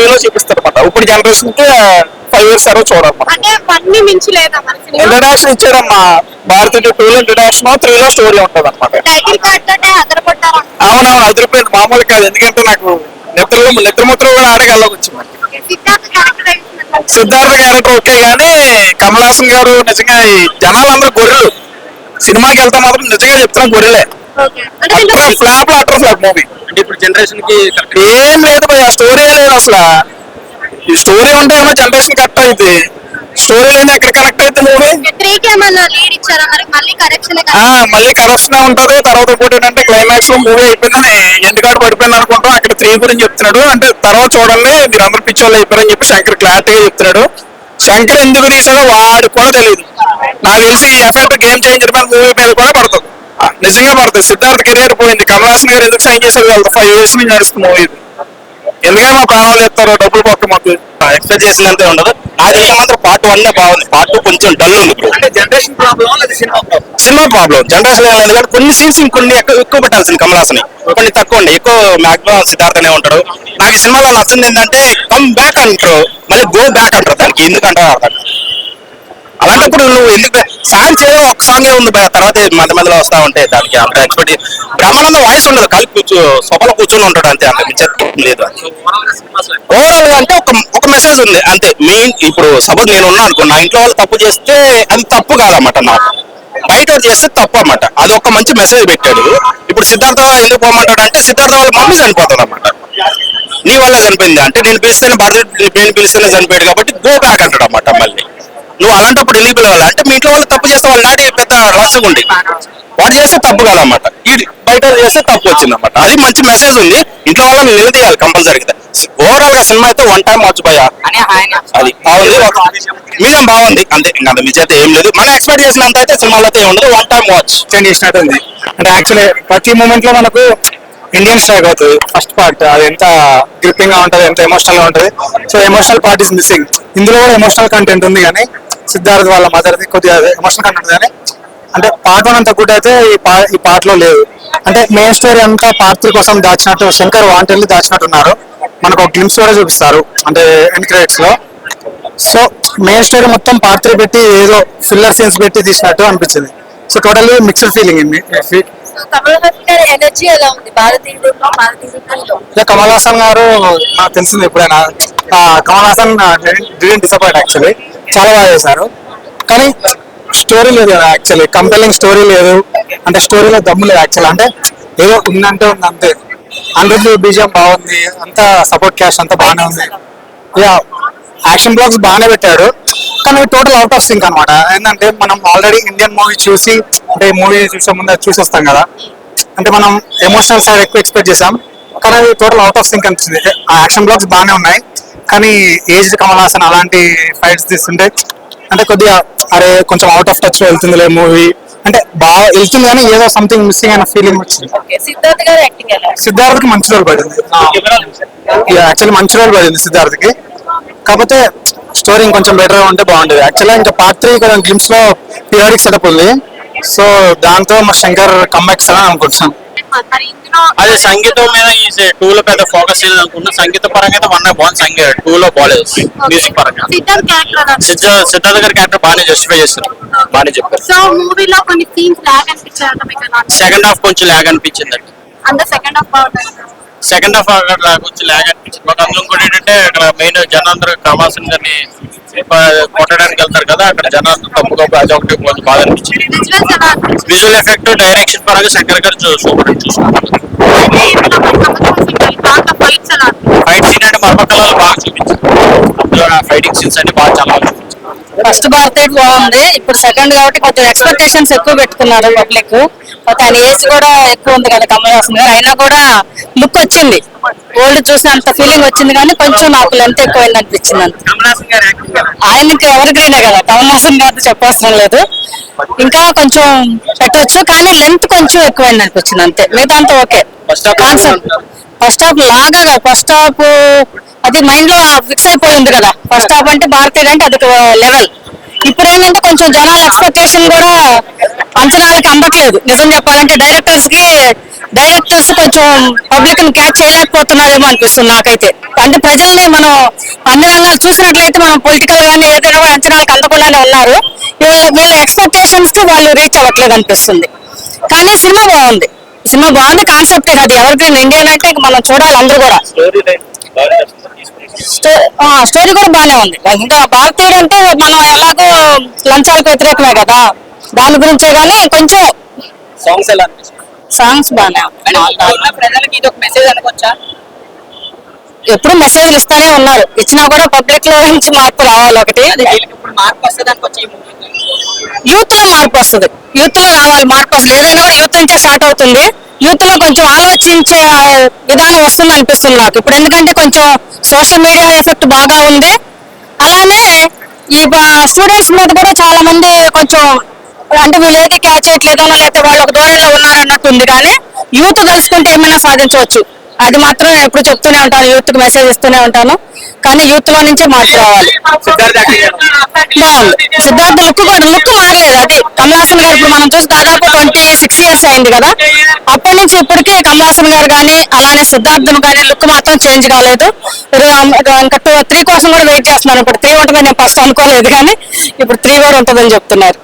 Three లో చూపిస్తారు అనమాట ఇప్పుడు జనరేషన్కి ఫైవ్ ఇయర్స్ తర్వాత చూడాలన్నమాట. ఇంట్రడక్షన్ ఇచ్చారమ్మా. భారతీయ టూ లో ఇంట్రడక్షన్ త్రీ లో స్టోరీ ఉంటది అనమాట అవునవును అదిరిపోయింది. మామూలు కాదు. ఎందుకంటే నాకు నిద్రలో నిద్రముద్ర కూడా ఆడగల్లోకి వచ్చింది. సిద్ధార్థ క్యారెక్టర్ ఓకే గానీ కమల్ హాసన్ గారు నిజంగా ఈ జనాలందరూ గొర్రెలు. సినిమాకి వెళ్తే మాత్రం నిజంగా చెప్తున్నాం గొర్రెలే. ఫ్లాప్ అట్రా ఫ్లాప్ మూవీ అంటే ఇప్పుడు జనరేషన్కి ఏం లేదు భయ స్టోరీ లేదు అసలు. ఈ స్టోరీ ఉంటే ఏమో జనరేషన్ కరెక్ట్ అయితే. స్టోరీ లేదు ఎక్కడ కనెక్ట్ అయితే మూవీ త్రీ కి ఏమన్నా లీడ్ ఇచ్చారా మరి? మళ్ళీ కరెక్షన్ ఆ మళ్ళీ కరప్షన్ ఉంటది. తర్వాత ఇంకోటి ఏంటంటే క్లైమాక్స్లో మూవీ అయిపోయిందని ఎండ్ కార్డు పడిపోయింది అనుకుంటాం అక్కడ త్రీ గురించి చెప్తున్నాడు. అంటే తర్వాత చూడండి మీరు అందరు పిచ్చోళ్ళు అయిపోయారని చెప్పి శంకర్ క్లారిటీగా చెప్తున్నాడు. శంకర్ ఎందుకు తీసాడో వాడు కూడా తెలియదు నాకు తెలిసి ఈ ఎఫెక్ట్ గేమ్ చేంజర్ మీద మూవీ మీద కూడా పడుతుంది. నిజంగా పడుతుంది సిద్ధార్థ్ కెరియర్ పోయింది. కమల్ హాసన్ గారు ఎందుకు సైన్ చేసేది వెళ్తా ఫైవ్ ఇయర్స్ నుంచి నడుస్తుంది మూవీ ఎందుకంటే మా ప్రాణాలు ఎత్తారో డబ్బులు పక్క మాకు ఎక్స్పెక్ట్ చేసినంతే ఉండదు. తెలిసిన మాత్రం పార్ట్ వన్ బాగుంది. పార్ట్ టూ కొంచెం డల్ ఉంది generation problem cinema problem generation లేదు. కానీ కొన్ని సీన్స్ కొన్ని ఎక్కువ ఎక్కువ పెట్టాల్సింది కమల్ హాసన్ కొన్ని తక్కువ ఉండే. ఎక్కువ మాక్సిమం సిద్ధార్థనే ఉంటాడు నాకు ఈ సినిమాలో నచ్చింది ఏంటంటే కమ్ బ్యాక్ అంటారు. మళ్ళీ గో బ్యాక్ అంటారు దానికి. ఎందుకంటారు. అలాంటప్పుడు నువ్వు ఎందుకు సాయం చేయడం ఒక సాంగే ఉంది తర్వాత మధ్య మధ్యలో వస్తా ఉంటే దానికి అంత ఎక్స్పెక్ట్ బ్రహ్మానందం వాయిస్ ఉండదు. కలిపి కూర్చో సొపలో కూర్చొని ఉంటాడు అంతే అంత మించేది లేదు. ఓవరాల్గా అంటే ఒక ఒక మెసేజ్ ఉంది. అంతే మెయిన్ ఇప్పుడు సపోజ్ నేను ఉన్నా అనుకో నా ఇంట్లో వాళ్ళు తప్పు చేస్తే అది తప్పు కాదన్నమాట నాకు. బయట చేస్తే తప్పు అన్నమాట. అది ఒక మంచి మెసేజ్ పెట్టాడు. ఇప్పుడు సిద్ధార్థ ఎందుకు పోమంటాడు అంటే సిద్ధార్థ వాళ్ళ మమ్మీ చనిపోతుంది అన్నమాట. నీ వల్ల చనిపోయింది. అంటే నేను పిలిస్తేనే భారత నేను పిలిస్తేనే చనిపోయాడు కాబట్టి గో బ్యాక్ అంటాడు. నువ్వు అలాంటప్పుడు ఎందుకు పిలవాలి అంటే మీ ఇంట్లో వాళ్ళు తప్పు చేస్తే వాళ్ళ డాడీ పెద్ద రసగా ఉంది వాడు చేస్తే తప్పు కాదన్నమాట. ఈ బయట చేస్తే తప్పు వచ్చింది అనమాట అది మంచి మెసేజ్ ఉంది. ఇంట్లో వాళ్ళని నిలదీయాలి కంపల్సరీగా ఓవరాల్గా. సినిమా అయితే వన్ టైం వాచ్ అది బాగుంది. మీడియం బాగుంది. అంతే. ఇంకా అయితే ఏం లేదు. మనం ఎక్స్పెక్ట్ చేసినంత అయితే సినిమాలో అయితే ఉండదు. వన్ టైం వాచ్ చేంజ్ చేసినట్టు ఉంది. అంటే యాక్చువల్లీ ప్రతి మూమెంట్లో మనకు ఇండియన్ స్ట్రైక్ అవుతుంది. ఫస్ట్ పార్ట్ అది ఎంత గ్రిప్పింగ్గా ఉంటది ఎంత ఎమోషనల్గా ఉంటది. So emotional part is missing ఇందులో కూడా ఎమోషనల్ కంటెంట్ ఉంది కానీ సిద్ధార్థ్ వాళ్ళ మదర్ ది కొద్దిగా ఎమోషనల్ కంటెంట్ కానీ అంటే పార్ట్ వన్ అంత గుడ్ అయితే ఈ పా ఈ పార్ట్లో లేదు. అంటే మెయిన్ స్టోరీ అంతా పార్ట్ త్రీ కోసం దాచినట్టు శంకర్ వాంటెల్లి దాచినట్టు ఉన్నారు మనకు ఒక గ్లిమ్స్ కూడా చూపిస్తారు అంటే ఎండ్ క్రెడిట్స్లో. సో మెయిన్ స్టోరీ మొత్తం పార్ట్ త్రీ పెట్టి ఏదో ఫిల్లర్ సీన్స్ పెట్టి తీసినట్టు అనిపించింది. So totally mixed feeling so Kamal Haasan గారి నాకు తెలిసింది ఎప్పుడైనా. Kamal Haasan didn't disappoint actually చాలా బాగా చేశారు. కానీ స్టోరీ లేదు కదా యాక్చువల్లీ కంపెలింగ్ స్టోరీ లేదు. అంటే స్టోరీలో దమ్ము లేదు యాక్చువల్ అంటే ఏదో ఉందంటే ఉంది అంతే. అందరిది బీజియం బాగుంది. అంతా సపోర్ట్ క్యాస్ట్ అంతా బాగానే ఉంది. యా యాక్షన్ బ్లాగ్స్ బాగానే పెట్టాడు కానీ టోటల్ అవుట్ ఆఫ్ సింక్ అనమాట ఏంటంటే మనం ఆల్రెడీ ఇండియన్ మూవీ చూసి అంటే మూవీ చూసే ముందే చూసి వస్తాం కదా. అంటే మనం ఎమోషనల్ సైడ్ ఎక్కువ ఎక్స్పెక్ట్ చేసాం. కానీ అది టోటల్ అవుట్ ఆఫ్ సింక్ అనిపిస్తుంది. ఆ యాక్షన్ బ్లాగ్స్ బాగానే ఉన్నాయి. కానీ ఏజ్ కమల్ హాసన్ అలాంటి ఫైట్స్ తీస్తుంటే అంటే కొద్దిగా అరే కొంచెం అవుట్ ఆఫ్ టచ్లో వెళ్తుందిలే మూవీ. అంటే బాగా వెళ్తుంది కానీ ఏదో సంథింగ్ మిస్సింగ్ అయిన ఫీలింగ్ వచ్చింది. సిద్ధార్థ్ గారు యాక్టింగ్ ఎలా? సిద్ధార్థ్కి మంచి రోల్ పడింది. యాక్చువల్లీ మంచి రోల్ పడింది సిద్ధార్థ్కి కాకపోతే స్టోరీ ఇంకొంచెం బెటర్గా ఉంటే బాగుండేది. యాక్చువల్గా ఇంకా పార్ట్ త్రీ కొంచెం గ్లిమ్స్లో పిరియాడిక్ సెటప్ ఉంది. సో దాంతో మా శంకర్ కమ్బ్యాక్ అని అనుకుంటున్నాం అదే సంగీతం మీద ఈ టూ లో పెద్ద ఫోకస్ అనుకున్నా సంగీత పరంగా అయితే వన్ బాగుంది సంగీత టూ లో బాగాలేదు. మ్యూజిక్ పరంగా. సిద్ధార్థ్ సిద్ధార్థ గారి క్యారెక్టర్ బాగానే జస్టిఫై చేస్తారు బాగానే చెప్పారు. సో మూవీలో కొన్ని సీన్స్ లాగ్ అనిపించారు? సెకండ్ హాఫ్ కొంచెం ల్యాగ్ అనిపించింది అండి అంత సెకండ్ హాఫ్ బాగుంటుంది సెకండ్ హాఫ్ అక్కడ కొంచెం ల్యాగ్ అనిపించింది. బట్ అందులో ఇంకోటి ఏంటంటే అక్కడ మెయిన్ జనాందరూ కమాల్సిన గారిని కొట్టడానికి వెళ్తారు కదా అక్కడ జనాందరూ తప్పుగా అది ఒకటి కొంచెం బాధ అనిపించింది. విజువల్ ఎఫెక్ట్ డైరెక్షన్ పరంగా శంకర్ గారు సూపర్ చూసుకుంటారు ఫైట్ సీన్ అంటే మరపక్కలలో బాగా చూపించారు. ఫైటింగ్ సీన్స్ అంటే బాగా చాలా ఫస్ట్ బర్త్డే బాగుంది. ఇప్పుడు సెకండ్ కాబట్టి కొంచెం ఎక్స్పెక్టేషన్స్ ఎక్కువ పెట్టుకున్నారు పబ్లిక్. ఆయన ఏజ్ కూడా ఎక్కువ ఉంది కదా కమల్ హాసన్ గారు. అయినా కూడా లుక్ వచ్చింది. ఓల్డ్ చూసి అంత ఫీలింగ్ వచ్చింది కానీ కొంచెం నాకు లెంత్ ఎక్కువైంది అనిపించింది అంత. ఆయన ఇంకా ఎవరి గ్రీనే కదా? కమల్ హాసన్ గారు చెప్పవసరం లేదు. ఇంకా కొంచెం పెట్టొచ్చు కానీ లెంత్ కొంచెం ఎక్కువైంది అనిపించింది అంతే. మిగతా అంతా ఓకే కాన్సెప్ట్ ఫస్ట్ హాఫ్ లాగా ఫస్ట్ హాఫ్ అది మైండ్లో ఫిక్స్ అయిపోయింది కదా. ఫస్ట్ హాఫ్ అంటే భారతీయుడు అంటే అది లెవెల్ ఇప్పుడు ఏంటంటే కొంచెం జనాల ఎక్స్పెక్టేషన్ కూడా అంచనాలకి అందట్లేదు నిజం చెప్పాలంటే డైరెక్టర్స్కి డైరెక్టర్స్ కొంచెం పబ్లిక్ని క్యాచ్ చేయలేకపోతున్నారేమో అనిపిస్తుంది నాకైతే. అంటే ప్రజల్ని మనం అన్ని రంగాలు చూసినట్లయితే మనం పొలిటికల్ గానీ ఏదైనా కూడా అంచనాలకు అందకుండానే ఉన్నారు వీళ్ళ వీళ్ళ ఎక్స్పెక్టేషన్స్కి వాళ్ళు రీచ్ అవ్వట్లేదు అనిపిస్తుంది. కానీ సినిమా బాగుంది. సినిమా బాగుంది కాన్సెప్ట్ అది ఎవరికి ఇండియన్ అంటే ఇంక మనం చూడాలి అందరూ కూడా. స్టోరీ కూడా బాగానే ఉంది. ఇంకా భారతీయుడు అంటే మనం ఎలాగో లంచాలకు వ్యతిరేకమే కదా. దాని గురించే కానీ కొంచెం సాంగ్స్ ఎలా సాంగ్స్ బాగానే ప్రజలకి ఇది ఒక మెసేజ్ అనుకోవచ్చా? ఎప్పుడు మెసేజ్లు ఇస్తానే ఉన్నారు. ఇచ్చినా కూడా పబ్లిక్లో నుంచి మార్పు రావాలి ఒకటి? అదే మార్పు వస్తుంది యూత్లో మార్పు వస్తుంది. యూత్లో రావాలి మార్పు వస్తుంది. ఏదైనా కూడా యూత్ నుంచే స్టార్ట్ అవుతుంది. యూత్లో కొంచెం ఆలోచించే విధానం వస్తుంది అనిపిస్తుంది నాకు. ఇప్పుడు ఎందుకంటే కొంచెం సోషల్ మీడియా ఎఫెక్ట్ బాగా ఉంది. అలానే ఈ స్టూడెంట్స్ మీద కూడా చాలా మంది కొంచెం అంటే వీళ్ళు ఏది క్యాచ్ చేయట్లేదో లేకపోతే వాళ్ళు ఒక దూరంలో ఉన్నారన్నట్టు ఉంది. కానీ యూత్ కలుసుకుంటే ఏమైనా సాధించవచ్చు. అది మాత్రం నేను ఎప్పుడు చెప్తూనే ఉంటాను యూత్కి మెసేజ్ ఇస్తూనే ఉంటాను. కానీ యూత్లో నుంచే మార్పు రావాలి సిద్ధార్థ? బాగుంది. సిద్ధార్థ లుక్ కూడా లుక్ మారలేదు. అది కమలాసన్ గారు ఇప్పుడు మనం చూసి దాదాపు ట్వంటీ సిక్స్ ఇయర్స్ అయింది కదా. అప్పటి నుంచి ఇప్పటికీ కమలాసన్ గారు కానీ అలానే సిద్ధార్థన్ కానీ లుక్ మాత్రం చేంజ్ కాలేదు. ఇంకా టూ త్రీ కోసం కూడా వెయిట్ చేస్తున్నాను ఇప్పుడు త్రీ ఉంటుందని నేను ఫస్ట్ అనుకోలేదు కానీ ఇప్పుడు త్రీ కూడా ఉంటుందని చెప్తున్నారు.